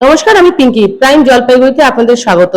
নমস্কার, আমি পিঙ্কি, প্রাইম জলপাইগুড়িতে আপনাদের স্বাগত।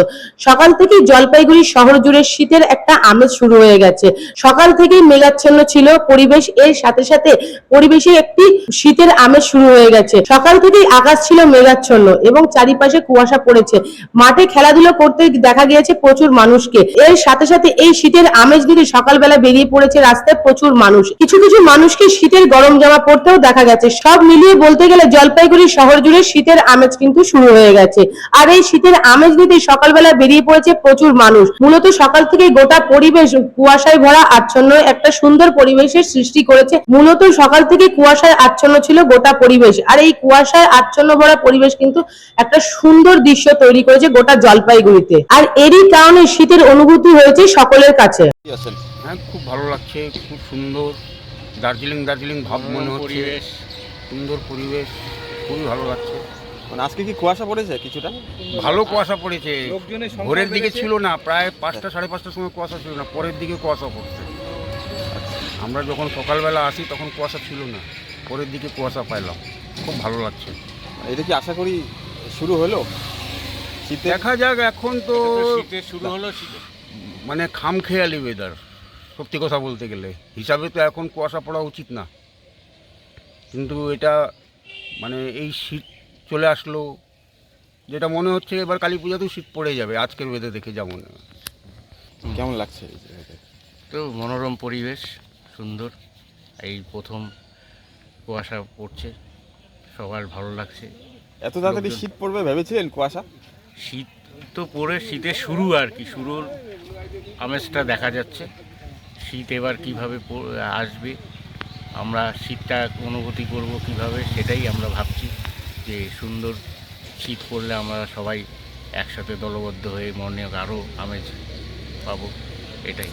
সকাল থেকেই জলপাইগুড়ি শহর জুড়ে শীতের একটা আমেজ শুরু হয়ে গেছে। সকাল থেকেই মেঘাচ্ছন্ন ছিল, পরিবেশ এর সাথে সাথে পরিবেশে একটি শীতের আমেজ শুরু হয়ে গেছে। সকাল থেকেই আকাশ ছিল মেঘাচ্ছন্ন এবং চারিপাশে কুয়াশা পড়েছে। মাঠে খেলাধুলো করতে দেখা গিয়েছে প্রচুর মানুষকে। এর সাথে সাথে এই শীতের আমেজ নিতে সকালবেলা বেরিয়ে পড়েছে রাস্তায় প্রচুর মানুষ। কিছু কিছু মানুষকে শীতের গরম জামা পরতেও দেখা গেছে। সব মিলিয়ে বলতে গেলে জলপাইগুড়ি শহর জুড়ে শীতের আমেজ কিন্তু শুরু হয়ে গেছে। আর এই শীতের আমেজ নিতে সকালবেলা বেরিয়ে পড়েছে প্রচুর মানুষ। মূলত সকাল থেকে গোটা পরিবেশ কুয়াশায় ভরা আচ্ছন্ন একটা সুন্দর পরিবেশের সৃষ্টি করেছে। মূলত সকাল থেকে কুয়াশায় আচ্ছন্ন ছিল গোটা পরিবেশ। আর এই কুয়াশায় আচ্ছন্ন ভরা পরিবেশ কিন্তু একটা সুন্দর দৃশ্য তৈরি করেছে গোটা জলপাইগুড়িতে। আর এরই কারণে শীতের অনুভূতি হয়েছে সকলের কাছে। হ্যাঁ খুব ভালো লাগছে খুব সুন্দর। দার্জিলিং দার্জিলিং ভাব মনে হচ্ছে। পরিবেশ। সুন্দর পরিবেশ খুবই ভালো লাগছে। মানে আজকে কি কুয়াশা পড়েছে কিছুটা? ভালো কুয়াশা পড়েছে। ভোরের দিকে ছিল না প্রায় পাঁচটা সাড়ে পাঁচটার সময় কুয়াশা ছিল না পরের দিকে কুয়াশা পড়ছে। আমরা যখন সকালবেলা আসি তখন কুয়াশা ছিল না। পরের দিকে কুয়াশা পাইলাম। খুব ভালো লাগছে। এটা কি আশা করি শুরু হলো? শীতে? দেখা যাক এখন তো শীতের শুরু হলো মানে খামখেয়ালি ওয়েদার সত্যি কথা বলতে গেলে। হিসাবে তো এখন কুয়াশা পড়া উচিত না। কিন্তু এটা মানে এই শীত চলে আসলো। যেটা মনে হচ্ছে এবার কালী পূজাতেও শীত পড়ে যাবে আজকের ওয়েদার দেখে যা মনে কেমন লাগছে তো মনোরম পরিবেশ সুন্দর। এই প্রথম কুয়াশা পড়ছে সবার ভালো লাগছে। এত তাড়াতাড়ি শীত পড়বে ভেবেছিলেন কুয়াশা? শীত তো পড়ে শীতের শুরু আর কি শুরুর আমেজটা দেখা যাচ্ছে। শীত এবার কীভাবে আসবে আমরা শীতটা অনুভূতি করব কীভাবে সেটাই আমরা ভাবছি। যে সুন্দর শীত পড়লে আমরা সবাই একসাথে দলবদ্ধ হয়ে মনে আরও আমেজ পাবো এটাই।